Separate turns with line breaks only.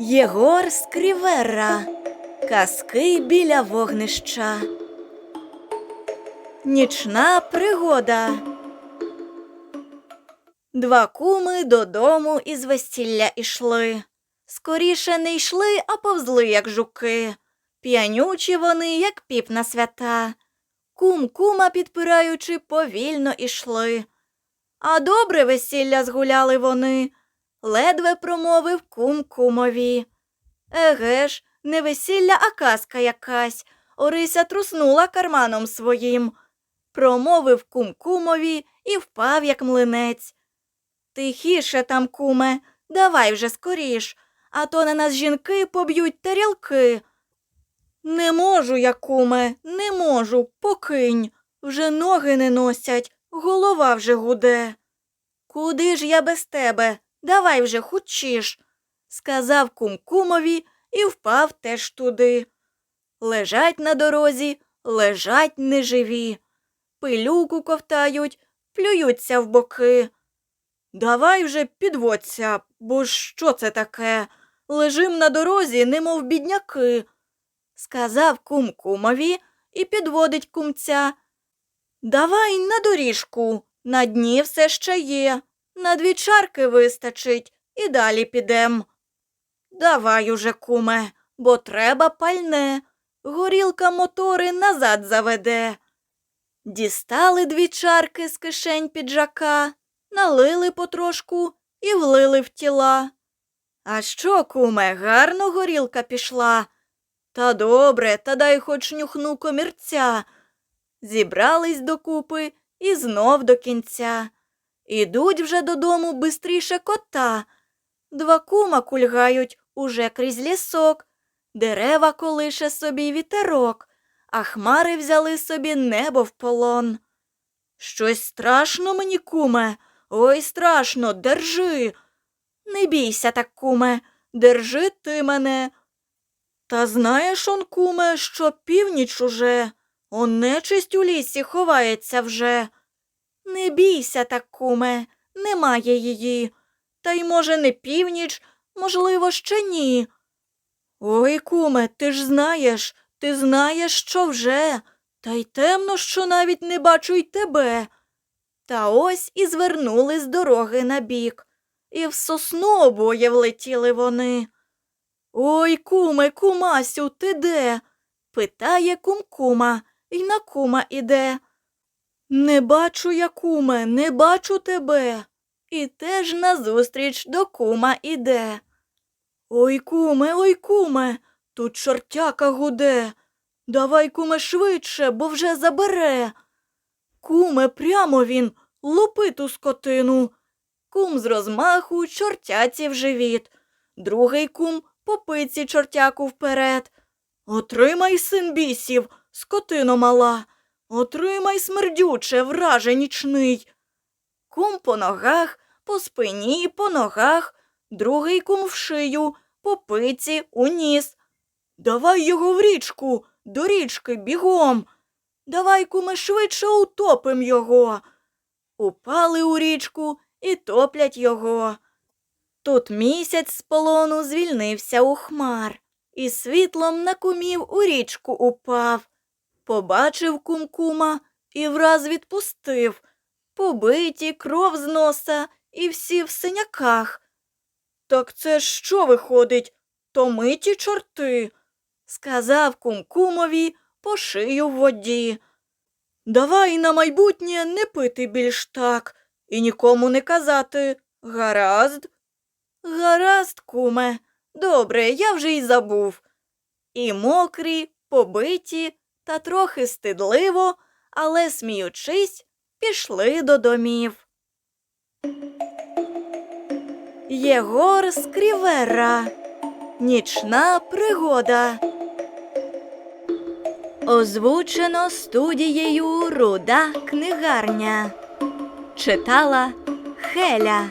Єгор Скрівера. Казки біля вогнища. Нічна пригода. Два куми додому із весілля ішли. Скоріше не йшли, а повзли, як жуки. П'янючі вони, як піп на свята. Кум кума підпираючи, повільно ішли. А добре весілля згуляли вони, ледве промовив кум кумові. Еге ж, не весілля, а казка якась. Орися труснула карманом своїм. Промовив кум кумові і впав, як млинець. Тихіше там, куме, давай вже скоріш, а то на нас жінки поб'ють тарілки. Не можу я, куме, не можу, покинь. Вже ноги не носять, голова вже гуде. Куди ж я без тебе? Давай вже хучіш, сказав кум кумові і впав теж туди. Лежать на дорозі, лежать неживі. Пилюку ковтають, плюються в боки. Давай вже підводься, бо що це таке? Лежим на дорозі, немов бідняки, сказав кум кумові і підводить кумця. Давай на доріжку, на дні все ще є, на дві чарки вистачить і далі підем. Давай уже, куме, бо треба пальне. Горілка мотори назад заведе. Дістали дві чарки з кишень піджака, налили потрошку і влили в тіла. А що, куме, гарно горілка пішла? Та добре, та дай хоч нюхну комірця. Зібрались докупи і знов до кінця. Ідуть вже додому бистріше кота. Два кума кульгають уже крізь лісок, дерева колише собі вітерок, а хмари взяли собі небо в полон. Щось страшно мені, куме, ой, страшно, держи. Не бійся так, куме, держи ти мене. Та знаєш он, куме, що північ уже, он нечисть у лісі ховається вже. Не бійся так, куме, немає її. Та й, може, не північ, можливо, ще ні. Ой, куме, ти ж знаєш, ти знаєш, що вже, та й темно, що навіть не бачу й тебе. Та ось і звернули з дороги на бік, і в сосну обоє влетіли вони. Ой, куме, кумасю, ти де? питає кум-кума, й на кума іде. Не бачу я, куме, не бачу тебе. І теж назустріч до кума іде. Ой, куме, ой, куме, тут чортяка гуде. Давай, куме, швидше, бо вже забере. Куме, прямо він, лупи ту скотину. Кум з розмаху чортяці в живіт. Другий кум по пиці чортяку вперед. Отримай, син бісів, скотино мала. Отримай, смердюче, враже нічний. Кум по ногах, по спині, по ногах, другий кум в шию, по пиці, у ніс. Давай його в річку, до річки бігом. Давай, куме, швидше утопим його. Упали у річку і топлять його. Тут місяць з полону звільнився у хмар, і світлом на кумів у річку упав. Побачив кум-кума і враз відпустив. Побиті кров з носа і всі в синяках. Так це що виходить? То ми ті чорти, сказав кум-кумові по шию в воді. Давай на майбутнє не пити більш так і нікому не казати. Гаразд? Гаразд, куме. Добре, я вже й забув. І мокрі, побиті та трохи стидливо, але сміючись, пішли до домів. Єгор Скрівера. Нічна пригода. Озвучено студією Руда книгарня. Читала Хеля.